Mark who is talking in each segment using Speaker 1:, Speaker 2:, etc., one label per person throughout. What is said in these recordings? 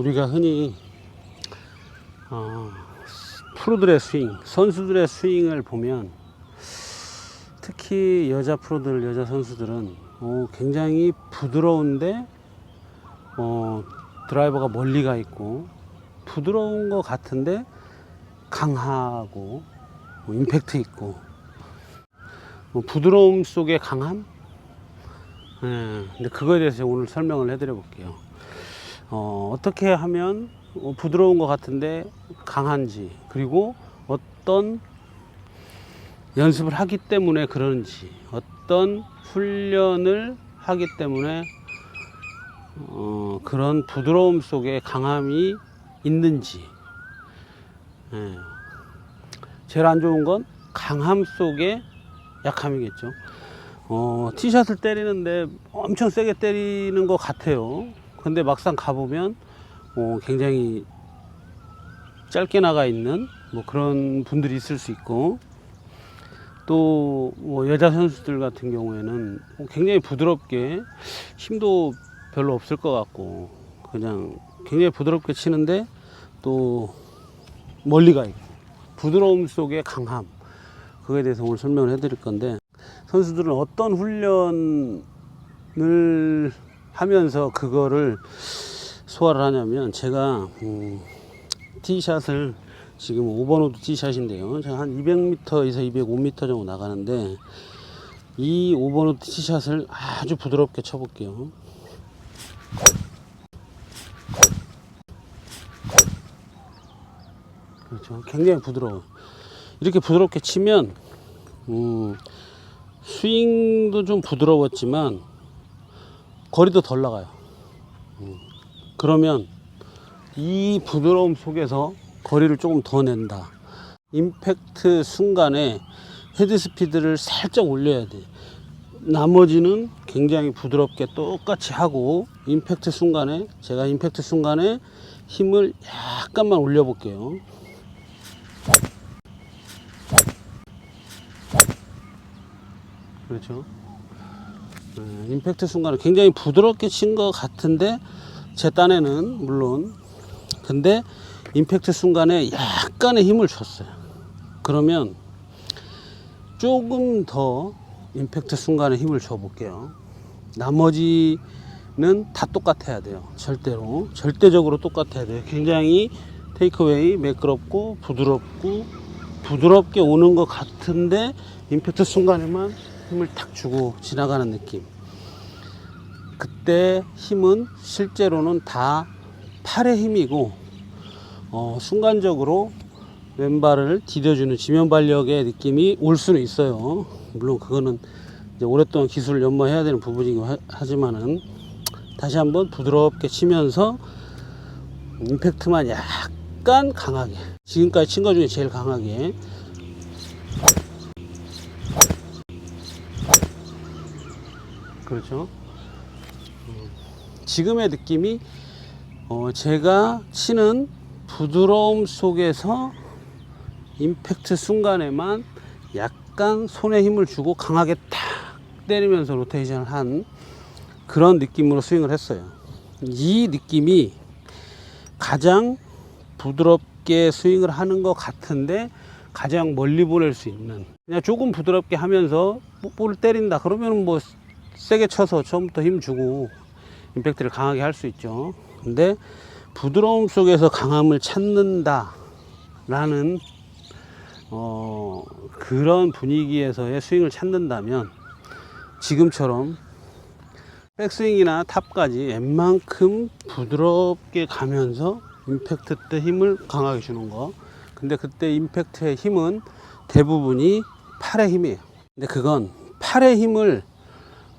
Speaker 1: 우리가 흔히 어, 프로들의 스윙, 선수들의 스윙을 보면 특히 여자 프로들, 여자 선수들은 어, 굉장히 부드러운데 어, 드라이버가 멀리 가 있고 부드러운 것 같은데 강하고 뭐 임팩트 있고 뭐 부드러움 속에 강함? 예, 근데 그거에 대해서 오늘 설명을 해드려 볼게요. 어, 어떻게 하면 어, 부드러운 것 같은데 강한지 그리고 어떤 연습을 하기 때문에 그런지 어떤 훈련을 하기 때문에 어, 그런 부드러움 속에 강함이 있는지 예. 제일 안 좋은 건 강함 속에 약함이겠죠. 어, 티샷을 때리는데 엄청 세게 때리는 것 같아요. 근데 막상 가보면 어, 굉장히 짧게 나가 있는 뭐 그런 분들이 있을 수 있고 또 뭐 여자 선수들 같은 경우에는 굉장히 부드럽게 힘도 별로 없을 것 같고 그냥 굉장히 부드럽게 치는데 또 멀리 가 있고 부드러움 속의 강함. 그거에 대해서 오늘 설명을 해드릴 건데 선수들은 어떤 훈련을 하면서 그거를 소화를 하냐면 제가 음, 티샷을 지금 5번 호드 티샷인데요. 제가 한 200m에서 205m 정도 나가는데 이 5번 호드 티샷을 아주 부드럽게 쳐볼게요. 그렇죠. 굉장히 부드러워. 이렇게 부드럽게 치면 음, 스윙도 좀 부드러웠지만 거리도 덜 나가요. 음, 그러면 이 부드러움 속에서 거리를 조금 더 낸다. 임팩트 순간에 헤드 스피드를 살짝 올려야 돼. 나머지는 굉장히 부드럽게 똑같이 하고 임팩트 순간에 제가 임팩트 순간에 힘을 약간만 올려 볼게요. 그렇죠. 네, 임팩트 순간에 굉장히 부드럽게 친 것 같은데 제 딴에는 물론 근데 임팩트 순간에 약간의 힘을 줬어요. 그러면 조금 더 임팩트 순간에 힘을 줘 볼게요. 나머지는 다 똑같아야 돼요. 절대로. 절대적으로 똑같아야 돼요. 굉장히 테이크웨이 매끄럽고 부드럽고 부드럽게 오는 것 같은데 임팩트 순간에만 힘을 탁 주고 지나가는 느낌. 그때 힘은 실제로는 다 팔의 힘이고 어, 순간적으로 왼발을 디뎌주는 지면 발력의 느낌이 올 수는 있어요. 물론 그거는 오랫동안 기술을 연마해야 되는 부분이긴 하- 하지만은 다시 한번 부드럽게 치면서 임팩트만 약간 강하게 지금까지 친 것 중에 제일 강하게 그렇죠. 음, 지금의 느낌이 어, 제가 치는 부드러움 속에서 임팩트 순간에만 약간 손에 힘을 주고 강하게 탁 때리면서 로테이션을 한 그런 느낌으로 스윙을 했어요. 이 느낌이 가장 부드럽게 스윙을 하는 것 같은데 가장 멀리 보낼 수 있는 그냥 조금 부드럽게 하면서 볼을 때린다 그러면 뭐 세게 쳐서 처음부터 힘 주고 임팩트를 강하게 할 수 있죠. 근데 부드러움 속에서 강함을 찾는다 라는 어, 그런 분위기에서의 스윙을 찾는다면 지금처럼 백스윙이나 탑까지 웬만큼 부드럽게 가면서 임팩트 때 힘을 강하게 주는 거. 근데 그때 임팩트의 힘은 대부분이 팔의 힘이에요. 근데 그건 팔의 힘을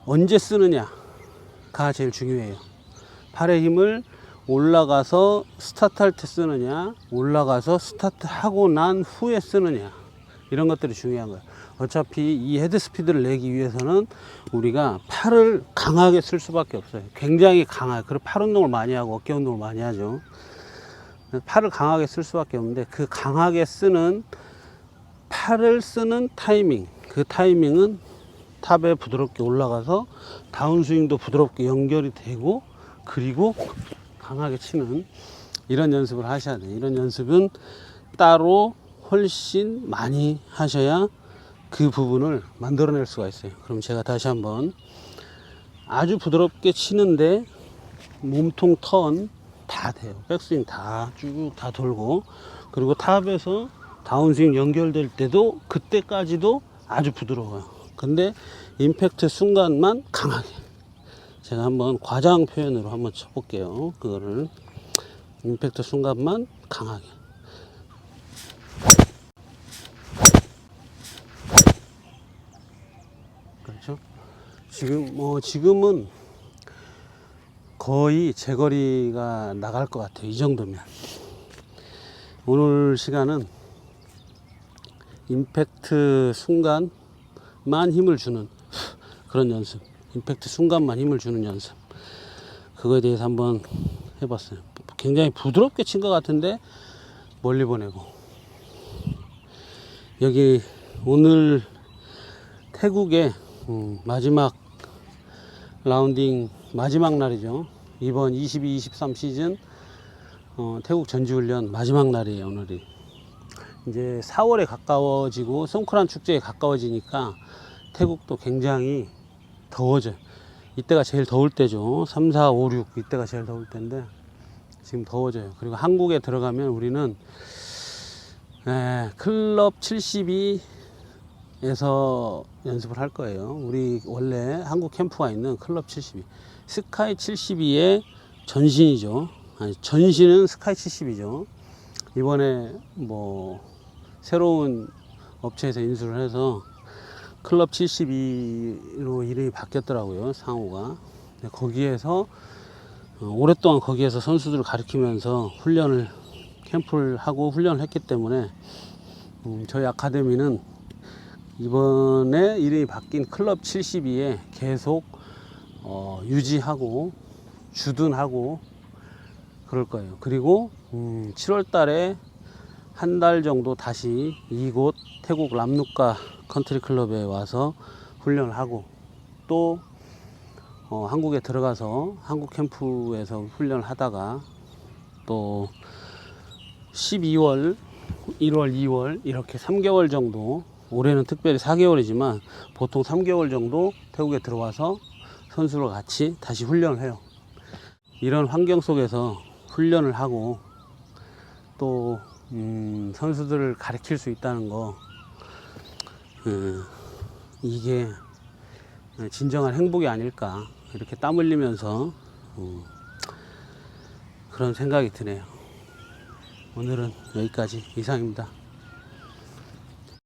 Speaker 1: 언제 쓰느냐가 제일 중요해요. 팔의 힘을 올라가서 스타트할 때 쓰느냐, 올라가서 스타트하고 난 후에 쓰느냐. 이런 것들이 중요한 거예요. 어차피 이 헤드 스피드를 내기 위해서는 우리가 팔을 강하게 쓸 수밖에 없어요. 굉장히 강하게. 그리고 팔 운동을 많이 하고 어깨 운동을 많이 하죠. 팔을 강하게 쓸 수밖에 없는데 그 강하게 쓰는 팔을 쓰는 타이밍. 그 타이밍은 탑에 부드럽게 올라가서 다운스윙도 부드럽게 연결이 되고 그리고 강하게 치는 이런 연습을 하셔야 돼요. 이런 연습은 따로 훨씬 많이 하셔야 그 부분을 만들어낼 수가 있어요. 그럼 제가 다시 한번 아주 부드럽게 치는데 몸통 턴 다 돼요. 백스윙 다 쭉 다 돌고 그리고 탑에서 다운스윙 연결될 때도 그때까지도 아주 부드러워요. 근데 임팩트 순간만 강하게. 제가 한번 과장 표현으로 한번 쳐볼게요. 그거를 임팩트 순간만 강하게. 그렇죠? 지금 뭐 지금은 거의 제거리가 나갈 것 같아요. 이 정도면. 오늘 시간은 임팩트 순간 만 힘을 주는 그런 연습. 임팩트 순간만 힘을 주는 연습. 그거에 대해서 한번 해봤어요. 굉장히 부드럽게 친 것 같은데 멀리 보내고. 여기 오늘 태국의 음, 마지막 라운딩 마지막 날이죠. 이번 22, 23 시즌 어, 태국 전지훈련 마지막 날이에요. 오늘이. 이제 4월에 가까워지고 송크란 축제에 가까워지니까 태국도 굉장히 더워져요. 이때가 제일 더울 때죠. 3, 4, 5, 6 이때가 제일 더울 때인데 지금 더워져요. 그리고 한국에 들어가면 우리는 에, 클럽 72에서 연습을 할 거예요. 우리 원래 한국 캠프가 있는 클럽 72. 스카이 72의 전신이죠. 아니, 전신은 스카이 70이죠. 이번에 뭐 새로운 업체에서 인수를 해서 클럽 72로 이름이 바뀌었더라고요. 상호가. 거기에서 어, 오랫동안 거기에서 선수들을 가르치면서 훈련을 캠프를 하고 훈련을 했기 때문에 음, 저희 아카데미는 이번에 이름이 바뀐 클럽 72에 계속 어, 유지하고 주둔하고 그럴 거예요. 그리고 음, 7월 달에 한 달 정도 다시 이곳 태국 람누카 컨트리 클럽에 와서 훈련을 하고 또 어, 한국에 들어가서 한국 캠프에서 훈련을 하다가 또 12월, 1월, 2월 이렇게 3개월 정도 올해는 특별히 4개월이지만 보통 3개월 정도 태국에 들어와서 선수로 같이 다시 훈련을 해요. 이런 환경 속에서 훈련을 하고 또 음, 선수들을 가르칠 수 있다는 거 음, 이게 진정한 행복이 아닐까 이렇게 땀 흘리면서 음, 그런 생각이 드네요. 오늘은 여기까지 이상입니다.